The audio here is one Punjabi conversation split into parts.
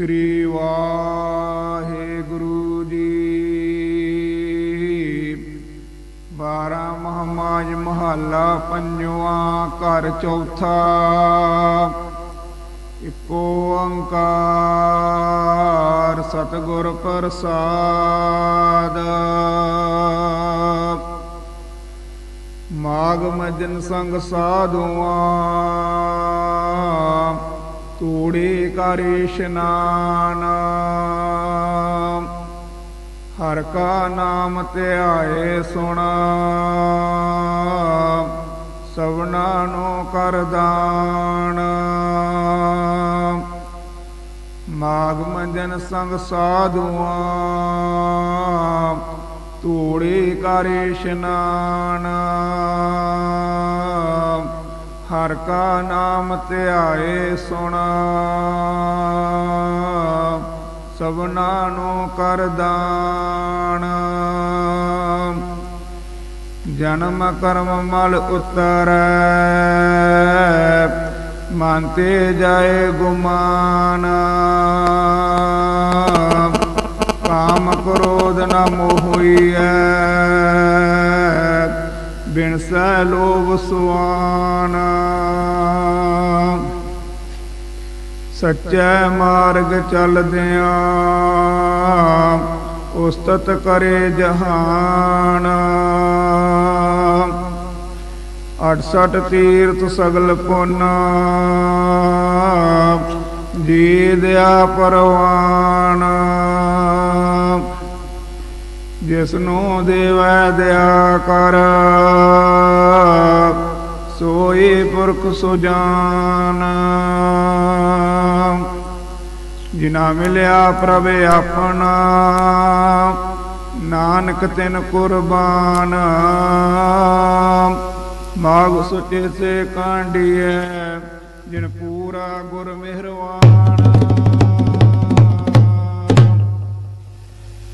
ਸ੍ਰੀ ਵਾਹਿਗੁਰੂ ਜੀ। ਬਾਰਾਂ ਮਹਮਾਜ ਮਹੱਲਾ, ਪੰਜਵਾਂ ਘਰ, ਚੌਥਾ ਇਕ ਓੰਕਾਰ, ਸਤਿਗੁਰ ਪ੍ਰਸਾਦ। ਮਾਗ ਮਜਨ ਸੰਗ ਸਾਧੂਆਂ ਤੂੜੀ ਕਰ ਇਸ਼ਨਾਨ ਹਰ ਕਾ ਨਾਮ ਧਿਆਏ ਸੁਣਾ। ਸਵਨਾ ਨੂੰ ਕਰ ਦਾਨ। ਮਾਗ ਮੰਜਨ ਸੰਗ ਸਾਧੂਆਂ। ਤੂੜੀ ਕਰ ਇਸ਼ਨਾਨ ਹਰ ਕਾ ਨਾਮ ਧਿਆਏ ਸੁਣਾ। ਸਭਨਾ ਨੂੰ ਕਰ ਦਾਨ। ਜਨਮ ਕਰਮ ਮਲ ਉਤਰੈ। ਮਨ ਤੇ ਜਾਏ ਗੁਮਾਨ। ਕਾਮ ਕ੍ਰੋਧ ਨ ਮੋਹੀਐ। ਬਿਨ ਸੈ ਲੋਭ ਸੁਆਨ ਸੱਚੇ ਮਾਰਗ ਚੱਲਦਿਆਂ ਉਸਤਤ ਕਰੇ ਜਹਾਨ। 68 ਤੀਰਥ ਸਗਲ ਪੁੰਨ ਜੀ ਦਿਆ ਪਰਵਾਨ। ਜਿਸ ਨੂੰ ਦੇਵੈ ਦਿਆ ਕਰ, ਸੋਈ ਪੁਰਖ ਸੁਜਾਨ ਜਿਨਾ। ਮਿਲਿਆ ਪ੍ਰਭ ਆਪਣਾ, ਨਾਨਕ ਤਿਨ ਕੁਰਬਾਨ। ਮਾਗ ਸੁਚੇ ਸੇ ਕਾਂਡੀਐ ਜਿਨ ਪੂਰਾ ਗੁਰ ਮਿਹਰਵਾਨ।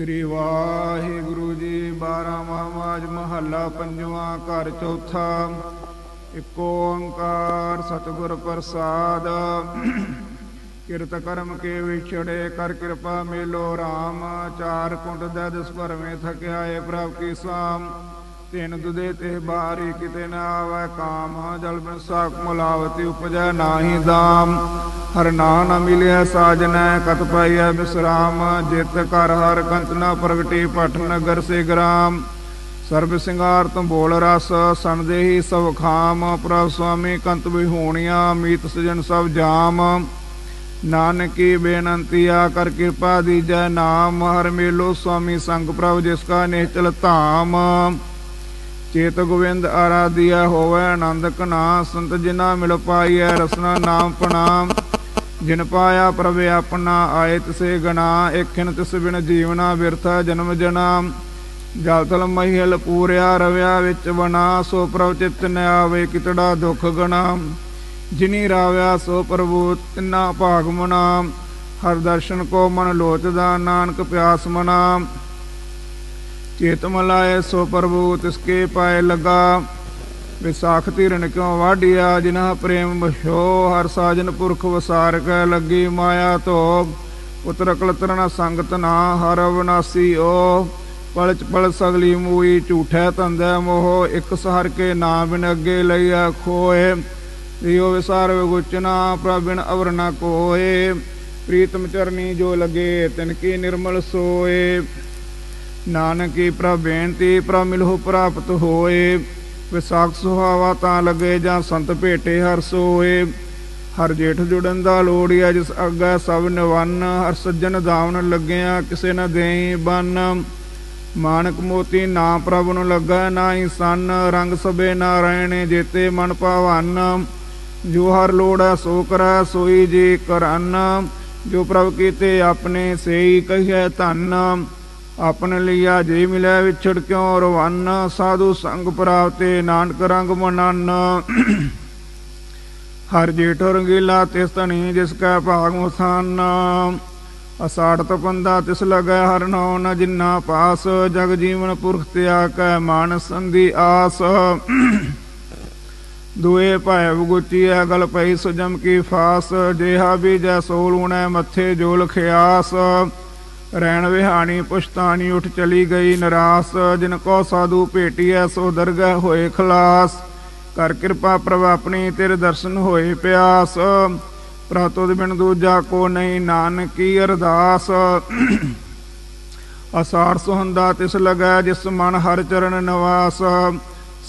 ਸ੍ਰੀ ਵਾਹਿਗੁਰੂ ਜੀ 12 ਮਹਾਮਾਜ ਮਹੱਲਾ ਪੰਜਵਾਂ ਘਰ ਚੌਥਾ। ਇਕ ਓੰਕਾਰ ਸਤਿਗੁਰ ਪ੍ਰਸਾਦ। ਕਿਰਤ ਕਰਮ ਕੇ ਵਿਛੜੇ ਕਰ ਕਿਰਪਾ ਮੇਲੋ RAM ਚਾਰ ਕੁੰਡ ਦੇ ਦਿਸ ਭਰਵੇਂ ਥਕਿਆ ਏ ਪ੍ਰਭ ਕੀ ਸਾਮ। ਤਿਨ ਦੁਦੇ ਤੇ ਬਾਰੀ ਕਿਤੇ ਨਾ ਆਵੈ ਕਾਮ। ਜਲ ਬਿਨ ਸਾਖ ਮੁਲਾਵਤੀ ਉਪਜੈ ਨਾਹੀ ਦਾਮ। ਹਰ ਨਾਮ ਨ ਮਿਲਿਆ ਸਾਜਨੈ, ਕਤ ਪਾਈਐ ਬਿਸਰਾਮ, ਜਿਤ ਕਰ ਹਰ ਕੰਤ ਨ ਪ੍ਰਗਟੀ ਪਠ ਨਗਰ ਸੇ ਗ੍ਰਾਮ। ਸਰਬ ਸਿੰਗਾਰ ਤੰਬੋਲ ਰਸ ਸੰਦੇਹੀ ਸਭ ਖਾਮ, ਪ੍ਰਭ ਸੁਆਮੀ ਕੰਤ ਵਿਹੋਣੀਆਂ, ਮੀਤ ਸਜਣ ਸਭ ਜਾਮ। ਨਾਨਕੀ ਬੇਨੰਤੀਆ ਕਰ ਕਿਰਪਾ ਦੀਜੈ ਨਾਮ, ਹਰ ਮੇਲੋ ਸੁਆਮੀ ਸੰਗ ਪ੍ਰਭ ਜਿਸ ਕਾ ਨਿਹਚਲ ਧਾਮ। ਚੇਤ ਗੋਵਿੰਦ ਆਰਾਧਿਆ ਹੋਵੇ ਆਨੰਦ ਕਨਾ ਸੰਤ ਜਿਨਾ ਮਿਲ ਪਾਈਐ, ਰਸਨਾ ਨਾਮ ਪ੍ਰਣਾਮ। ਜਿਨ ਪਾਇਆ ਪ੍ਰਭ ਆਪਣਾ, ਆਏ ਤਿਸੇ ਗਣਾ, ਏਖਨ ਤਿਸ ਬਿਨ ਜੀਵਨਾ ਬਿਰਥਾ ਜਨਮ ਜਨਾ। ਜਲ ਤਲ ਮਹੀਲ ਪੂਰਿਆ, ਰਵਿਆ ਵਿੱਚ ਬਨਾ ਸੋ ਪ੍ਰਭ ਚਿਤ ਨ ਆਵੇ ਕਿਤੜਾ ਦੁਖ ਗਣਾ। ਜਿਨੀ ਰਾਵਿਆ ਸੋ ਪ੍ਰਭੂ ਤਿਨਾ ਭਾਗ ਮਨਾ। ਹਰ ਦਰਸ਼ਨ ਕੋ ਮਨ ਲੋਚਦਾ, ਨਾਨਕ ਪਿਆਸ ਮਨਾ। ਚੇਤ ਮਲਾਏ ਸੋ ਪ੍ਰਭੂ ਤਿਸਕੇ ਪਾਏ ਲਗਾ। ਵਿਸਾਖ ਧੀਰਨ ਕਿਉ ਵਾਢਿਆ? ਜਿਨ੍ਹਾਂ ਪ੍ਰੇਮ ਬਸ਼ੋ ਹਰ ਸਾਜਨ ਪੁਰਖ ਵਸਾਰ ਕੈ ਲੱਗੀ ਮਾਇਆ ਧੋ ਪੁੱਤਰ ਕਲਤਰਨਾ ਸੰਗਤ ਨਾ, ਹਰ ਅਵਨਾਸੀ ਓ ਪਲਚ ਪਲ ਸਗਲੀ ਮੂਈ, ਝੂਠੈ ਤੰਦੈ ਮੋਹ। ਇਕ ਸਹਰ ਕੇ ਨਾਮ ਬਿਨ ਅੱਗੇ ਲਈਆ ਖੋਏ। ਦਿਓ ਵਿਸਾਰ ਵਿਗੁਚਨਾ ਪ੍ਰਭਿਨ ਅਵਰ ਨ ਕੋਏ। ਪ੍ਰੀਤਮ ਚਰਨੀ ਜੋ ਲਗੇ, ਤਿਨ ਕੀ ਨਿਰਮਲ ਸੋਏ। ਨਾਨਕੀ ਪ੍ਰਭ ਬੇਨਤੀ, ਪ੍ਰਭ ਮਿਲਹੁ ਪ੍ਰਾਪਤ ਹੋਏ। ਵਿਸਾਖ ਸੁਹਾਵਾ ਤਾਂ ਲਗੇ ਜਾਂ ਸੰਤ ਭੇਟੇ ਹਰ ਸੋਏ। ਹਰ ਜੇਠ ਜੁੜਨ ਦਾ ਲੋੜਿਆ ਜਿਸ ਅੱਗਾ ਸਭ ਨਿਵੰਨ। ਹਰ ਸੱਜਣ ਦਾਵਣ ਲੱਗਿਆ ਕਿਸੇ ਨਾ ਦੇਈ ਬੰਨ। ਮਾਨਕ ਮੋਤੀ ਨਾ ਪ੍ਰਭ ਨੂੰ ਲੱਗਾ ਨਾਹੀ ਸੰਨ। ਰੰਗ ਸਬੇ ਨਾਰਾਇਣ ਜੇਤੇ ਮਨ ਭਾਵਨ। ਜੋ ਹਰ ਲੋੜੈ ਸੋ ਕਰੈ, ਸੋਈ ਜੀ ਕਰਨ। ਜੋ ਪ੍ਰਭ ਕੀਤੇ ਆਪਣੇ, ਸੇਈ ਕਹੀਐ ਧੰਨ। ਆਪਣੇ ਲਈ ਆ ਜੇ ਮਿਲੈ ਵਿਛੜ ਕਿਉ ਰਵਨ ਸਾਧੂ ਸੰਗ ਪ੍ਰਾਪਤੇ ਨਾਨਕ ਰੰਗ ਮਨਨ। ਹਰ ਜੇਠੋ ਰੰਗੀਲਾ ਤਿਸ ਤਣੀ ਜਿਸ ਕੈ ਭਾਗ ਮੁਸਾਨ। ਅਸਾੜ ਤਪੰਦਾ ਤਿਸ ਲਗੈ ਹਰ ਨਉ ਨ ਜਿਨਾ ਪਾਸ। ਜਗ ਜੀਵਨ ਪੁਰਖ ਤਿਆ ਕੈ ਮਾਨਸ ਸੰਧੀ ਆਸ। ਦੁਏ ਭੈ ਬਗੁਚੀਐ ਗਲ ਪਈ ਸੁਜਮ ਕੀ ਫਾਸ। ਜੇਹਾ ਬੀਜੈ ਸੋਲੂਣੈ ਮੱਥੇ ਜੋ ਲਖਿਆਸ ਰੈਣ ਵਿਹਾਣੀ ਪੁਸ਼ਤਾਨੀ ਉਠ ਚਲੀ ਗਈ ਨਰਾਸ, ਜਿਨ ਕੋ ਸਾਧੂ ਭੇਟੀਐ ਸੋ ਦਰਗਹਿ ਹੋਏ ਖਲਾਸ। ਕਰ ਕਿਰਪਾ ਪ੍ਰਭ ਆਪਣੀ ਤੇਰੇ ਦਰਸ਼ਨ ਹੋਏ ਪਿਆਸ। ਪ੍ਰਤੁਦ ਬਿਨ ਦੂਜਾ ਕੋ ਨਹੀਂ ਨਾਨਕੀ ਅਰਦਾਸ। ਅਸਾਰ ਸੁਹੰਦਾ ਤਿਸ ਲਗੈ ਜਿਸ ਮਨ ਹਰ ਚਰਨ ਨਿਵਾਸ।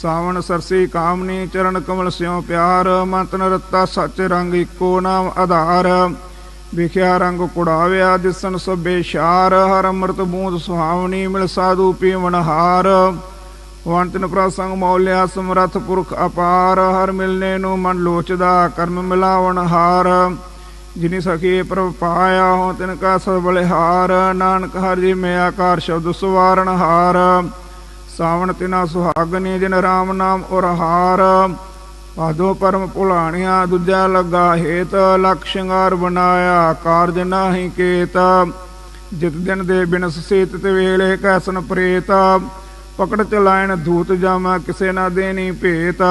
ਸਾਵਣ ਸਰਸੀ ਕਾਮਨੀ ਚਰਨ ਕਮਲ ਸਿਉ ਪਿਆਰ। ਮੰਤਨ ਰਤਾ ਸੱਚ ਰੰਗ ਇੱਕੋ ਨਾਮ ਆਧਾਰ। ਵਿਖਿਆ ਰੰਗ ਕੁੜਾਵਿਆ ਦਿਸਨ ਸਭੇ ਸ਼ਾਰ, ਹਰ ਅੰਮ੍ਰਿਤ ਬੂੰਦ ਸੁਹਾਵਣੀ ਮਿਲ ਸਾਧੂ ਪੀਵਨ ਹਾਰ। ਵੰਤਨ ਪ੍ਰਸੰਗ ਮੌਲਿਆ ਸਮਰਥ ਪੁਰਖ ਅਪਾਰ, ਹਰ ਮਿਲਨੇ ਨੂੰ ਮਨ ਲੋਚਦਾ, ਕਰਮ ਮਿਲਾਵਣ ਹਾਰ। ਜਿਨੀ ਸਖੀ ਪ੍ਰਭ ਪਾਇਆ ਹੋ ਤਿਨ ਕਾ ਸਭ ਬਲਿਹਾਰ, ਨਾਨਕ ਹਰ ਜੀ ਮੈਂ ਆਕਾਰ ਸ਼ਬਦ ਸੁਵਾਰਣ ਹਾਰ। ਸਾਵਣ ਤਿਨਾ ਸੁਹਾਗਨੀ ਜਿਨ ਰਾਮ ਨਾਮ ਉਰਹਾਰ ਪਾਦੋ ਪਰਮ ਭੁਲਾਣਿਆ ਦੂਜਾ ਲੱਗਾ ਹੇਤ, ਲਖ ਸ਼ਿੰਗਾਰ ਬਣਾਇਆ, ਕਾਰਜ ਨਾਹੀ ਕੇਤ। ਜਿਤ ਦਿਨ ਦੇ ਬਿਨਸ ਸੇਤ ਤੇ ਵੇਲੇ ਕੈਸਨ ਪ੍ਰੇਤ। ਪਕੜ ਚਲਾਇਣ ਧੂਤ ਜਾਮਾ ਕਿਸੇ ਨਾ ਦੇਣੀ ਭੇਤ।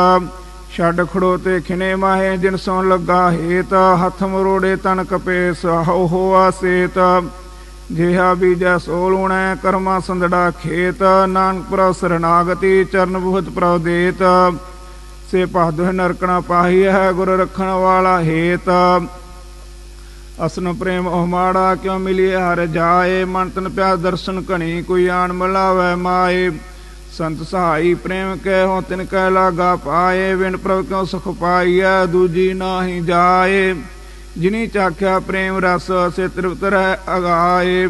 ਛੱਡ ਖੜੋ ਤੇ ਖਿਨੇ ਮਾਹੇ, ਜਿਨ ਸੋਂ ਲੱਗਾ ਹੇਤ। ਹੱਥ ਮਰੋੜੇ ਤਨ ਕਪੇ ਸਹੋ ਹੋਆ ਸੇਤ ਜਿਹਾ ਬੀਜੈ ਸੋਲੂਣੈ ਕਰਮਾ ਸੰਦੜਾ ਖੇਤ। ਨਾਨਕ ਪ੍ਰਭ ਸਰਨਾਗਤੀ, ਚਰਨ ਬੁਹਤ ਪ੍ਰਭ ਦੇਤ। ਸੇ ਪਾਦੁ ਨਰਕਣਾ ਪਾਹੀ ਹੈ ਗੁਰ ਰੱਖਣ ਵਾਲਾ ਹੇਤ। ਅਸਨ ਪ੍ਰੇਮ ਉਹ ਮਾੜਾ ਕਿਉ ਮਿਲੀ ਹਰ ਜਾਏ, ਮਨ ਤਨ ਪਿਆ ਦਰਸ਼ਨ ਘਣੀ, ਕੋਈ ਆਣ ਮਿਲਾਵੇ ਮਾਏ। ਸੰਤ ਸਹਾਈ ਪ੍ਰੇਮ ਕੈ ਹੋ ਤਿਨ ਕੈ ਲਾਗਾ ਪਾਏ। ਵਿਣ ਪ੍ਰਭ ਕਿਉ ਸੁਖ ਪਾਈਐ? ਦੂਜੀ ਨਾਹੀ ਜਾਏ। ਜਿਨੀ ਚਾਖਿਆ ਪ੍ਰੇਮ ਰਸ ਸੇ ਤ੍ਰਿਪਤ ਰਹਿ ਅਗਾਏ।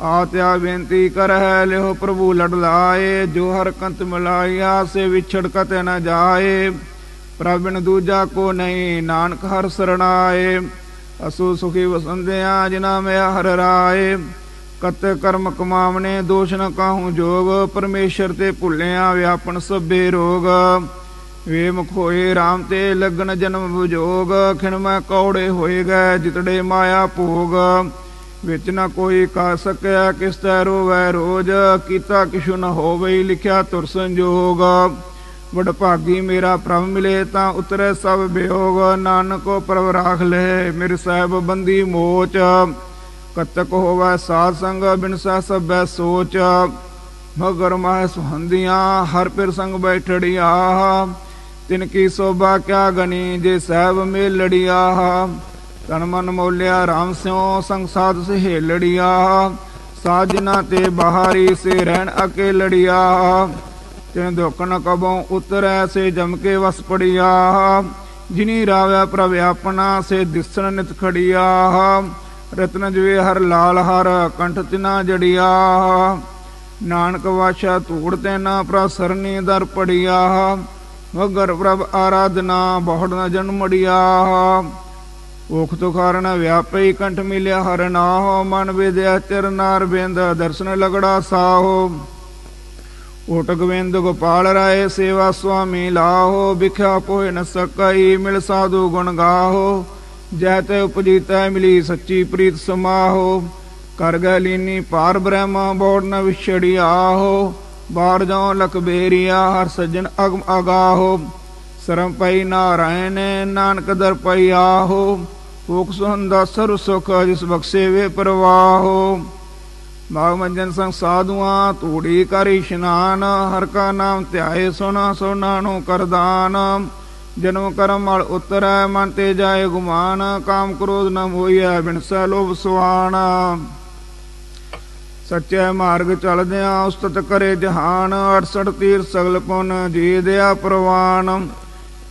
ਆਤਿਆ ਬੇਨਤੀ ਕਰਹਿ, ਲਿਓ ਪ੍ਰਭੂ ਲੜ ਲਾਏ, ਜੋ ਹਰ ਕੰਤ ਮਿਲਾਇਆ, ਸੇ ਵਿਛੜ ਕਤੇ ਨ ਜਾਏ। ਪ੍ਰਭ ਦੂਜਾ ਕੋ ਨਹੀਂ, ਨਾਨਕ ਹਰ ਸਰਣਾਏ। ਅਸੂ ਸੁਖੀ ਵਸੰਦਿਆ ਜਿਨਾ ਮੈਂ ਹਰ ਰਾਏ। ਕਤ ਕਰਮ ਕਮਾਵਨੇ ਦੋਸ਼ ਨ ਕਾਹੂ ਜੋਗ। ਪਰਮੇਸ਼ਰ ਤੇ ਭੁੱਲਿਆ ਵਿਆਪਨ ਸਭੇ ਰੋਗ। ਵੇ ਮੁਖ ਹੋਏ RAM ਤੇ ਲਗਨ ਜਨਮ ਵਿਜੋਗ। ਖਿਣ ਮੈਂ ਕੌੜੇ ਹੋਏ ਗਏ, ਜਿਤੜੇ ਮਾਇਆ ਭੋਗ। ਵਿੱਚ ਨਾ ਕੋਈ ਕਾ ਸਕਿਆ ਕਿਸ ਤੈ ਰੋਵੈ ਰੋਜ, ਕੀਤਾ ਕਿਛੁ ਨ ਹੋਵੇ, ਲਿਖਿਆ ਤੁਰ ਸੰਜੋਗ। ਵਡ ਭਾਗੀ ਮੇਰਾ ਪ੍ਰਭ ਮਿਲੇ ਤਾਂ ਉਤਰੇ ਸਭ ਬਿਯੋਗ ਨਾਨਕੋ ਪ੍ਰਭ ਰਾਖ ਲੈ, ਮੇਰੇ ਸਾਹਿਬ ਬੰਦੀ ਮੋਚ। ਕਤਕ ਹੋਵੈ ਸਾਧ ਸੰਗ, ਬਿਨ ਸਭੈ ਸੋਚ। ਮਗਰ ਮਾਹ ਸੁਹੰਦੀਆਂ, ਹਰ ਪਿਰ ਸੰਗ ਬੈਠੜਿਆ। ਤਿਨ ਕੀ ਸੋਭਾ ਕਿਆ ਗਨੀ ਜੇ ਸਾਹਿਬ ਮੇਲੜਿਆ। ਤਨ ਮਨ ਮੋਲਿਆ RAM ਸਿਉ ਸੰਗ ਸਾਧ ਸਹੇਲੜਿਆ। ਸਾਜਨਾ ਤੇ ਬਹਾਰੀ ਸੇ ਰਹਿਣ ਅਕੇਲੜਿਆ। ਤਿਨ ਦੁਖ ਨ ਕਬੋਂ ਉਤਰੈ ਸੇ ਜਮ ਕੇ ਵਸ ਪੜਿਆ। ਜਿਨੀ ਰਾਵੈ ਪ੍ਰਭ ਆਪਣਾ ਸੇ ਦਿਸਣ ਨਿਤ ਖੜਿਆ। ਰਤਨ ਜਵੇ ਹਰ ਲਾਲ ਹਰ ਕੰਠ ਤਿਨਾ ਜੜਿਆ। ਨਾਨਕ ਵਾਸ਼ਾ ਧੂੜ ਤੇ ਨਾ ਪ੍ਰਸਰਨੀ ਦਰ ਪੜਿਆ। ਵਗਰ ਪ੍ਰਭ ਆਰਾਧਨਾ, ਬਹੁੜ ਨ ਜਨਮੜਿਆ ਓਖ ਤੋ ਕਾਰਨ ਵਿਆਪਈ ਕੰਠ ਮਿਲਿਆ ਹਰ ਨਾਹ, ਮਨ ਵਿਦਿਆ ਚਰਨਾਰ ਬਿੰਦ, ਦਰਸ਼ਨ ਲਗੜਾ ਸਾਹੋ। ਓਟ ਗੋਬਿੰਦ ਗੋਪਾਲ ਰਾਏ ਸੇਵਾ ਸੁਆਮੀ ਲਾਹੋ, ਵਿਖਿਆ ਪੋਇ ਨ ਸਕਈ ਮਿਲ ਸਾਧੂ ਗੁਣ ਗਾਹੋ। ਜੈ ਤੇ ਉਪਜੀਤੈ ਮਿਲੀ ਸੱਚੀ ਪ੍ਰੀਤ ਸਮਾਹੋ। ਕਰ ਗੈ ਲੀਨੀ ਪਾਰ ਬ੍ਰਹਮਾ, ਬੋੜ ਨ ਵਿਛੜਿਆਹੋ ਬਾੜ ਜੋ ਲਖ ਹਰ ਸੱਜਣ ਅਗਮ ਅਗਾਹੋ। ਸਰਮ ਪਈ ਨਾਰਾਇਣ, ਨਾਨਕ ਦਰ ਪਈ ਆਹੋ। ਭੂਖ ਸੁਹੰਦਾ ਸਰ ਸੁਖ ਜਿਸ ਬਖਸ਼ੇ ਵੇ ਪ੍ਰਵਾਹੋ। ਮਾਗ ਮੰਜਨ ਸੰਗ ਸਾਧੂਆਂ, ਤੂੜੀ ਕਰ ਇਸ਼ਨਾਨ, ਹਰ ਕਾ ਨਾਮ ਧਿਆਏ ਸੁਨਾ ਸੁਨਾ ਨੂੰ ਕਰਦਾਨ ਜਨਮ ਕਰਮ ਮਲ ਉਤਰੈ, ਮਨ ਤੇ ਜਾਏ ਗੁਮਾਨ, ਕਾਮ ਕ੍ਰੋਧ ਨ ਹੋਈਐ ਬਿਨਸੈ ਲੋਭ ਸੁਆਨ ਸੱਚੇ ਮਾਰਗ ਚਲਦਿਆਂ ਉਸਤਤ ਕਰੇ ਜਹਾਨ 68 ਤੀਰ ਸਗਲ ਪੁਨ, ਜੀ ਦਿਆ ਪ੍ਰਵਾਨ।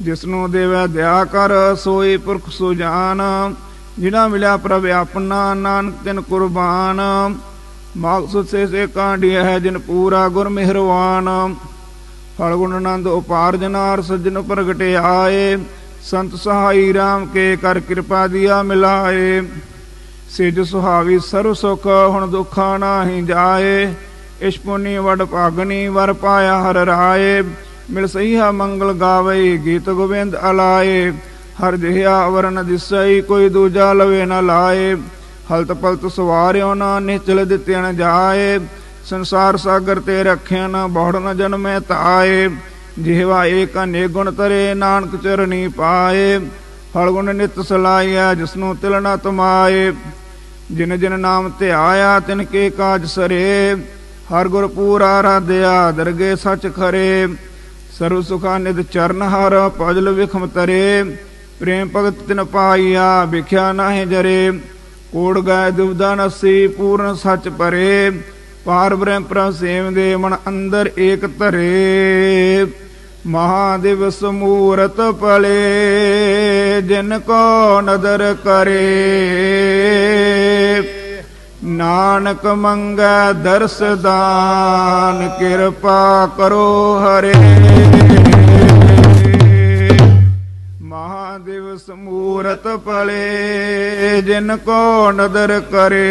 ਜਿਸਨੂੰ ਦੇਵੈ ਦਇਆ ਕਰ, ਸੋਈ ਪੁਰਖ ਸੁਜਾਨ ਜਿਨਾ। ਮਿਲਿਆ ਪ੍ਰਭ ਆਪਣਾ, ਨਾਨਕ ਤਿਨ ਕੁਰਬਾਨ। ਮਕਸਦ ਸੇ ਸੇ ਕਾਂਡਿਆ ਹੈ ਜਿਨ ਪੂਰਾ ਗੁਰ ਮਿਹਰਵਾਨ। ਫਲ ਗੁਣ ਆਨੰਦ ਉਪਾਰ ਜਨਾਰ ਸਜਨ ਪ੍ਰਗਟੇ ਆਏ। ਸੰਤ ਸਹਾਈ RAM ਕੇ ਕਰ ਕਿਰਪਾ ਦਿਆ ਮਿਲਾਏ। ਸਿਜ ਸੁਹਾਵੀ ਸਰੁ ਸੁਖ, ਹੁਣ ਦੁਖਾ ਨਾਹੀ ਜਾਏ। ਇਸ਼ਪੁਨੀ ਵਡ ਭਾਗਨੀ, ਵਰ ਪਾਇਆ ਹਰ ਰਾਏ। ਮਿਲ ਸਈਹਾ ਮੰਗਲ ਗਾਵੇ, ਗੀਤ ਗੋਬਿੰਦ ਅਲਾਏ। ਹਰ ਜਿਹਾ ਅਵਰਨ ਦਿਸਈ ਕੋਈ ਦੂਜਾ ਲਵੇ ਨਾ ਲਾਏ। ਹਲਤ ਪਲਤ ਸਵਾਰਿਓ ਨਾ ਨਿਚਲ ਦਿੱਤਿਆਨ ਜਾਏ। ਸੰਸਾਰ ਸਾਗਰ ਤੇ ਰੱਖਿਆ ਨ ਬੋੜ ਨ ਜਨਮੈ ਤਾਏ। ਜਿਹਵਾ ਏਕ ਅਨੇਗੁਣ ਤਰੇ, ਨਾਨਕ ਚਰਨੀ ਪਾਏ। ਫਲਗੁਣ ਨਿਤ ਸਲਾਈਆ ਜਿਸਨੂੰ ਤਿਲ ਨਾ ਤਮਾਏ। ਜਿਨ ਜਿਨ ਨਾਮ ਧਿਆਇਆ, ਤਿਨ ਕੇ ਕਾਜ ਸਰੇ। ਹਰ ਗੁਰ ਪੂਰਾ ਰਾਧਿਆ, ਦਰਗੇ ਸੱਚ ਖਰੇ। ਸਰਵ ਸੁਖਾ ਨਿਦ ਚਰਨ ਹਰ ਪਜਲ ਵਿਖਮ ਤਰੇ, ਪ੍ਰੇਮ ਭਗਤ ਤਿਨ ਪਾਈਆ ਵਿਖਿਆ ਨਾਹਿ ਜਰੇ। ਕੋੜ ਗਾਇ ਦੁਬਦਾ ਨਸੀ, ਪੂਰਨ ਸੱਚ ਪਰੇ ਪਾਰ ਬ੍ਰਹਮ ਪ੍ਰਸੇਮ ਦੇ ਮਨ ਅੰਦਰ ਏਕ ਧਰੇ। ਮਹਾਦਿਵਸ ਸਮੂਰਤ ਪਲੇ ਜਿਨ ਕੋ ਨਦਰ ਕਰੇ। ਨਾਨਕ ਮੰਗੈ ਦਰਸ ਦਾਨ, ਕਿਰਪਾ ਕਰੋ ਹਰੇ। ਮਹਾਦਿਵਸ ਮੂਰਤ ਪਲੇ ਜਿਨ ਕੋ ਨਦਰ ਕਰੇ।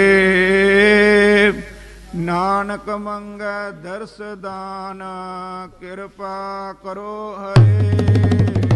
ਨਾਨਕ ਮੰਗੈ ਦਰਸ ਦਾਨ, ਕਿਰਪਾ ਕਰੋ ਹਰੇ।